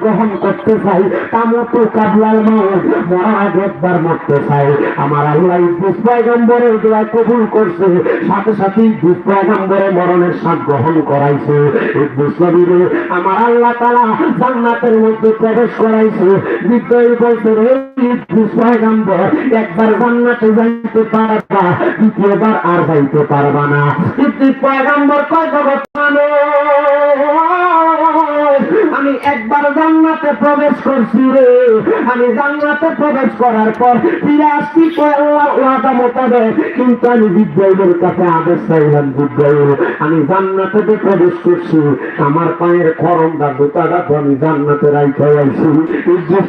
গ্রহণ করতে চাই কাবলাল মরার আগে একবার মরতে চাই আমার আল্লাহ দোয়া কবুল করছে, সাথে মরণের গ্রহণ করাইছে। আমার আল্লাহ জান্নাতের মধ্যে প্রবেশ করাইছে। বলছে একবার জান্নাতে যাইতে পারবা, দ্বিতীয়বার আর যাইতে পারবা না। কয় জগৎ জান্নাতে প্রবেশ করছি রে। আমি জান্নাতে প্রবেশ করার পর ফিরে আসছি ওয়াদা মোতাবেক। কিন্তু আমি বিদ্যালয়ের কাছে আদেশ চাইলাম বিদ্যালয় আমি জান্নাতে প্রবেশ করছি, আমার পায়ের খরমটা দোতাটা তো আমি জান্নাতে রাইখে আইছি।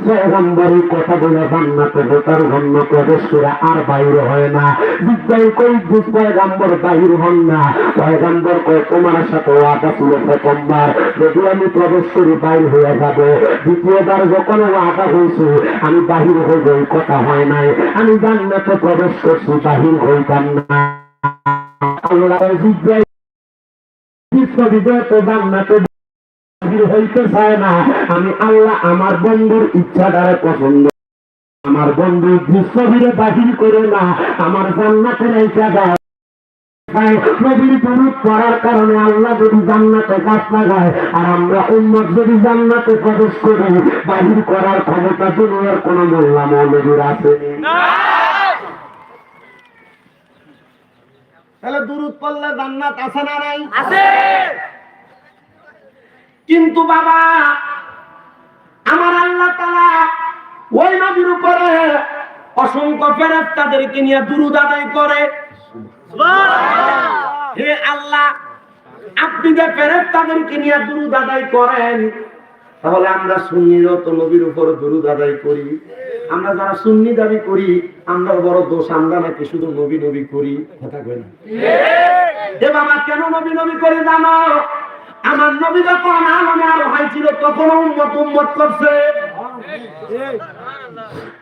পয়গম্বরই কথা বলে জান্নাতে দোতার ঘন্য প্রবেশ করে আর বাইরে হয় না। বিদ্যালয় কই ইদ্রিস পয়গম্বর বাহির হন না। পয়গম্বর কয় তোমার সাথে ওয়াদা ছিল প্রথমবার। যদি আমি প্রবেশ করি, বাইর হয়ে যাব। দ্বিতীয়বার যখন ওয়াদা হয়েছে, আমি বাহির হইব এই কথা হয় নাই। আমি জান্নাতে প্রবেশ করছি বাহির হইতাম না। আমি আল্লাহ আমার বন্ধুর ইচ্ছা দ্বারা পছন্দ আমার বন্ধু বিশ্ববিরে বাহির করে না। আমার জান্নাতে রেখা দেয় নবীর দুরূদ পড়ার কারণে আল্লাহ যদি জান্নাতে গাছ লাগায় আর আমরা যদি জান্নাতে প্রবেশ করি বাহির করার ক্ষমতা দুনিয়ার কোন মোল্লা মৌলবীর আছে? তাহলে পড়লে জান্নাত আছে না নাই? আছে। কিন্তু বাবা আমার আল্লাহ তাআলা ওই নবীর উপরে অসংখ্য ফেরেশতাদেরকে নিয়ে দুরুদ আদায় করে। হে আল্লাহ আপনি যে ফেরেশতাদেরকে নিয়ে দুরুদ আদায় করেন তাহলে আমরা সুন্নিরও তো নবীর উপর দুরুদ আদায় করি। আমরা যারা সুন্নি দাবি করি আমরা বড় দোষ আমরা নাকি শুধু নবী নবী করি। কথা কই না? যে বাবা কেন নবী নবী করে জানো? আমার নবী যখন আলমে আরও হয়েছিল তখন উম্মত উম্মত করছে।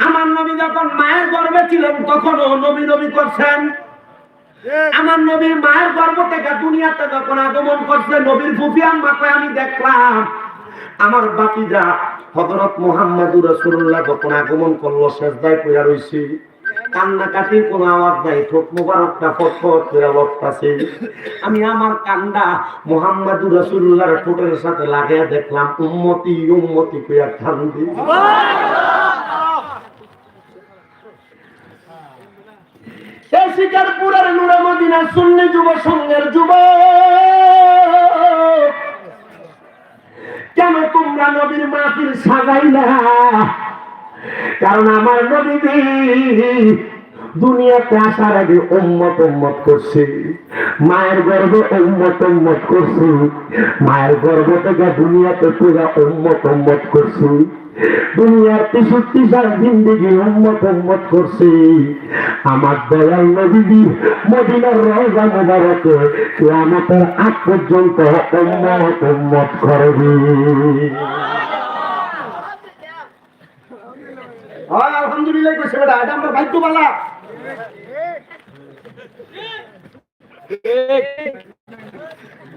আমার নবী যখন মায়ের গর্ভে ছিলেন তখনও নবী নবী করছেন। আমার নবীর মায়ের গর্ভ থেকে দুনিয়াতে যখন আগমন করছে নবীর ফুফি আম্মাকে আমি দেখলাম। আমার বাতিজা হজরত মোহাম্মদুর রসুল্লাহ যখন আগমন করল শেষদায় পড়া রয়েছে কান্নাকাটির কোনো আওয়াজ নাই ঠোঁট মোবারকটা ফটফট করে লটকাছে। আমি আমার কান্দা মোহাম্মদুর রসুল্লাহর ঠোঁটের সাথে লাগিয়ে দেখলাম উম্মতি উম্মতি কইয়া ঠান্দি সুন্নি যুব সংঘের যুব কেন তোমরা নবীর কারণ আমার নবী দুনিয়াতে আসার আগে উম্মত উম্মত করছে। মায়ের গর্বে উম্মত উম্মত করছে। মায়ের গর্ভ থেকে দুনিয়াতে পুরা উম্মত উম্মত করছে। দুনিয়ার তেষট্টি সাল জিন্দিগি উম্মত উম্মত করছে। আমার দয়াল নবীজি মদিনার রওজা মুবারকে আগ পর্যন্ত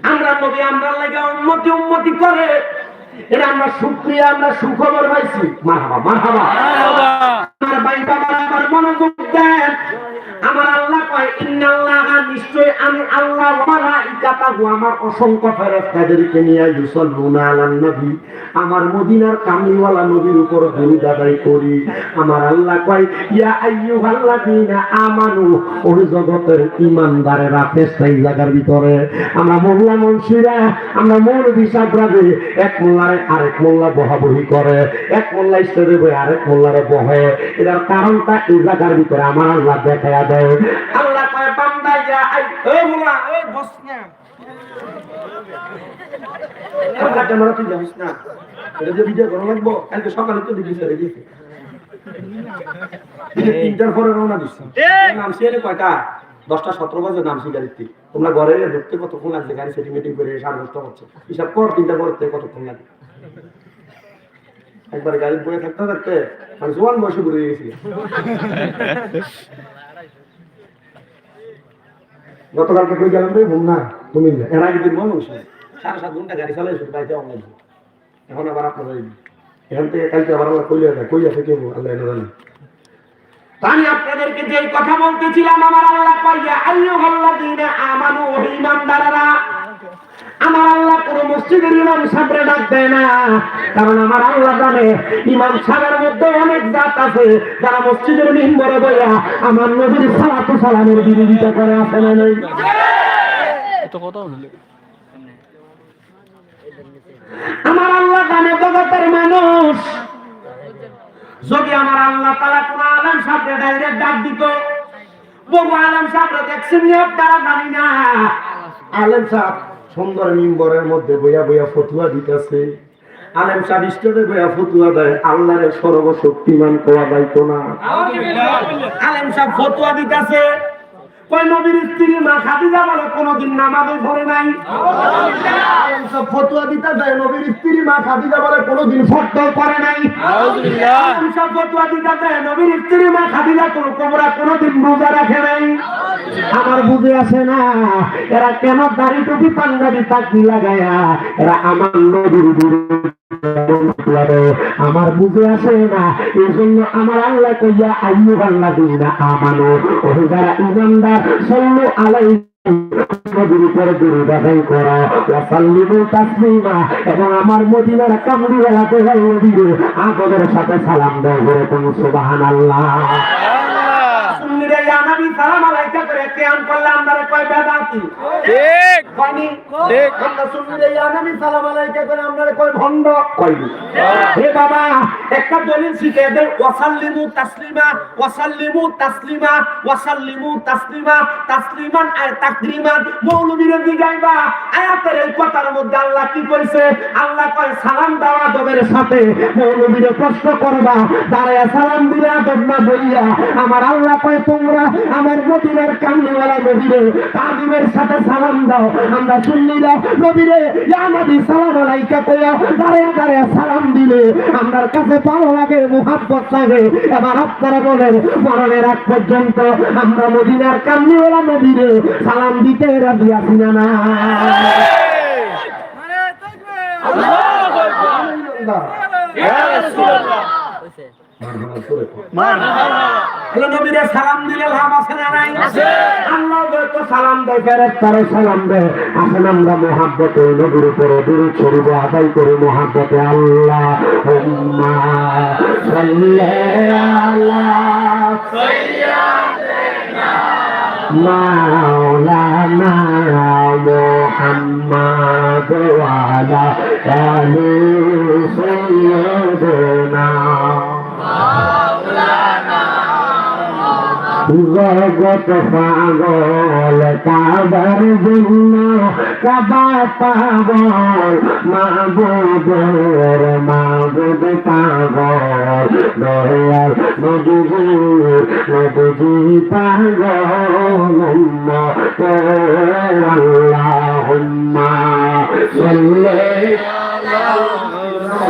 আমরা নবী, আমরা লাগে উন্নতি উন্নতি করে এটা আমরা সুক্রিয়া আমরা সুখবর পাইছি। মারহাবা মারহাবা। আমার অসংখ্য ফেরেশতাদেরকে নিয়ে ইউসাল্লুনা আলান নবী। আমার মদিনার কামিলওয়ালা নবীর উপর দরুদ আদায় করি। আমার আল্লাহ কয়, ইয়া আইয়ুহাল্লাযীনা আমানু। ওই জগতের ঈমানদারেরা পেছাই জায়গার ভিতরে। আমরা মোল্লা মুন্সিরা, আমরা মৌলবী সাবরাবে এক মোল্লারে আরেক মোল্লা বহাবহি করে। এক মোল্লা স্টেজে বই আরেক মোল্লারে বহে। এটার কারণটা এই জায়গার ভিতরে আমার আল্লাহ দেখায়া দেয়। আল্লাহ কয়, বান্দা, ইয়া আই এ মোল্লা এ বস তুই জানিস না? এটা যে ভিডিও করা লাগবো কালকে সকালে তো দিবি তিনটার পরে রওনা দিচ্ছি। কয়টা? দশটা সতেরো বাজে তোমরা ঘরে ঢুকতে কতক্ষণ লাগছে গাড়ি সেটি মিটিং করে সাড়ে দশটা হচ্ছে হিসাব কর তিনটা পরে কতক্ষণ লাগে। একবার গাড়ি বয়ে থাকতে থাকতে জোয়ান বয়সে ঘুরে গেছি। গতকালকে কই গেলাম রে? ঘুম না তুমি এর আগে দিন মানুষ সাড়ে সাত ঘণ্টা গাড়ি চালাই অনলাইন এখন আবার আপনারা এখান থেকে কালকে আবার আল্লাহ কইয়া দেয় কইয়া থেকে আল্লাহ এনে জানে। তা আমি আপনাদেরকে যে কথা বলতেছিলাম, আমার আল্লাহ আমানু, ও ঈমানদারেরা, আমার আল্লাহ কোন মসজিদের ইমাম সাহেবরে ডাক দেয় না। কারণ আমার আল্লাহ জানে, ইমাম মধ্যে অনেক জাত আছে, যারা মসজিদের মিম্বরে বইয়া আমার নবীর সালাতু সালামের বিরোধিতা করে, আছে না নাই? আমার আল্লাহ জানে জগতের মানুষ। যদি আমার আল্লাহ তালা কোন আলম সাহেবরে ডাইরেক্ট ডাক দিত বহু আলম সাহেবরা দেখছেন আপনারা জানি না। আলেম সাহেব সুন্দর মিম্বরের মধ্যে বইয়া বইয়া ফতুয়া দিতেছে। আলেম সাহেব স্টেটে বইয়া ফতুয়া দেয় আল্লাহরে সর্বশক্তিমান কোয়া যাইতো না। আলেম সাহেব ফতুয়া দিতেছে। কয় নবীর স্ত্রী মা খাদিজা বলে কোনোদিন নামাজে ধরে নাই। আলেম ফতুয়া দিতে দেয় নবীর স্ত্রী মা খাদিজা বলে কোনোদিন ফটো করে নাই। ফতোয়া নবীর স্ত্রী মা খাদিজা কোনো কোমরা কোনোদিন রোজা রাখে নাই। আমার বুঝে আসে না এরা কেন দাড়ি টুপি পাঞ্জাবি চাকরি লাগায়া এরা আমার নবীর বিরুদ্ধে আমার বুঝে আসে না এই জন্য আমার আল্লাহ কইয়া আইয়ু আল্লাহ দিনা আমানো ওই যারা ইমানদার সল্লু আলাই নবীর উপরে করা ওয়াসাল্লিমু তাসলিমা এবং আমার মদিনার দোহাই নবীর আদরের সাথে সালাম করে তুমি সুবহানাল্লাহ। সুন্নিরা ইয়া নবী করে কিয়াম করলে আমরা কয় বেদাতি ঠিক। কয়নি ঠিক। আমরা সুন্নিরা সালাম আলাইকা করে আমরা কয় ভণ্ড কয়নি হে বাবা একটা দলিল দেন ওয়াসাল্লিমু তাসলিমা ওয়াসাল্লিমু তাসলিমা ওয়াসাল্লিমু তাসলিমা তাসলিমান আর তাকরিমান। মৌলবীরে দিগাইবা আয়াতের এই কথার মধ্যে আল্লাহ কি কইছে? আল্লাহ কয় সালাম দেওয়া আদবের সাথে। মৌলবীরে প্রশ্ন করবা দাঁড়ায় সালাম দিলে আদব না বইয়া আমার আল্লাহ কয় তোমরা আমার মদিনার কামলিওয়ালা নবীরে তাজিমের সাথে সালাম দাও। আমরা শুনলিরা নবীরে ইয়া নবী সালাম আলাইকা কইয়া দাঁড়ায় দাঁড়ায় সালাম দিলে। আমার কাছে ভালো লাগে মুহাব্বত লাগে। এবার আপনারা বলেন মরণের আগ পর্যন্ত আমরা মদিনার কামলিওয়ালা নবীরে সালাম দিতে রাজি আছি না না? নবীরে সালাম দিলে লাভ আছে না নাই? আল্লাহ তো সালাম দেয় ফেরেশতারে সালাম দেয়। আসেন আমরা মহাব্বতে নবীর উপরে দূরে ছড়িব আদায় করে মহাব্বতে আল্লাহ। মাওলানা মুহাম্মদ আলা আলি সাইয়্যিদিনা জগত পাগল, কাবার জন্য কাবা পাগল মাহবুবের মাহবুব পাগল, দয়াল নবীজি নবীজি পাগল, আল্লাহুম্মা সাল্লি মাওলানা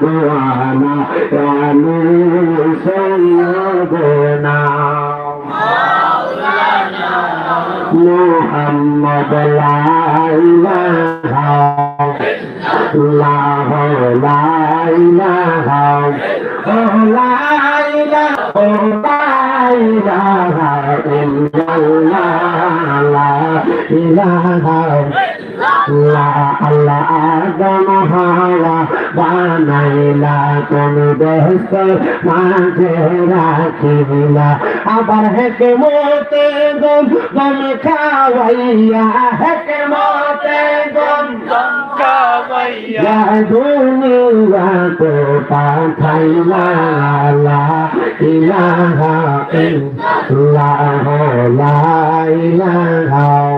মোহাম্মদ আলা আলি সাইয়্যিদিনা মোহাম্মদ লা ইলাহা ইল্লাল্লাহ লা ইলাহা ও লা ইলাহা ও লা ইলাহা ইল্লাল্লাহ লা ইলাহা আল্লাহ আল্লাহ আদম হাওয়া বানাইলা, কোন দেশের মাঝে রাখিলা। আবার হেকে মতে গম গম খাওয়াইয়া হেকে মতে গম দুনিয়া তো পাঠাইলা, লা ইলাহা ইল্লাল্লাহ, লা ইলাহা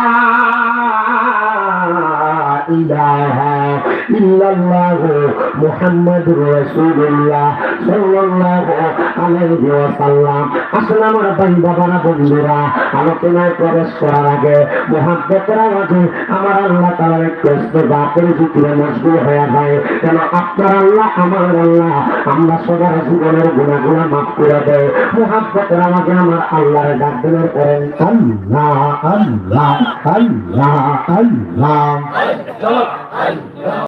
ইলাহা ইল্লাল্লাহ মুহাম্মাদুর রাসূলুল্লাহ সাল্লাল্লাহু আলাইহি ওয়াসাল্লাম। আসলে আমার ভাই বাবারা, বন্ধুরা, আলোচনায় প্রবেশ করার আগে মোহাম্মতের আওয়াজে আমার আল্লাহ তাআলার ইস্তেগফার করে জিকিরে মশগুল হয়ে যায়। যেন আপনার আল্লাহ আমার আল্লাহ? আমরা সবার জীবনের গুণাগুণা মাফ করে দেয় মোহাম্মতের আওয়াজে আমার আল্লাহর ডাক দিলেন করেন, আল্লাহ আল্লাহ আল্লাহ আল্লাহ।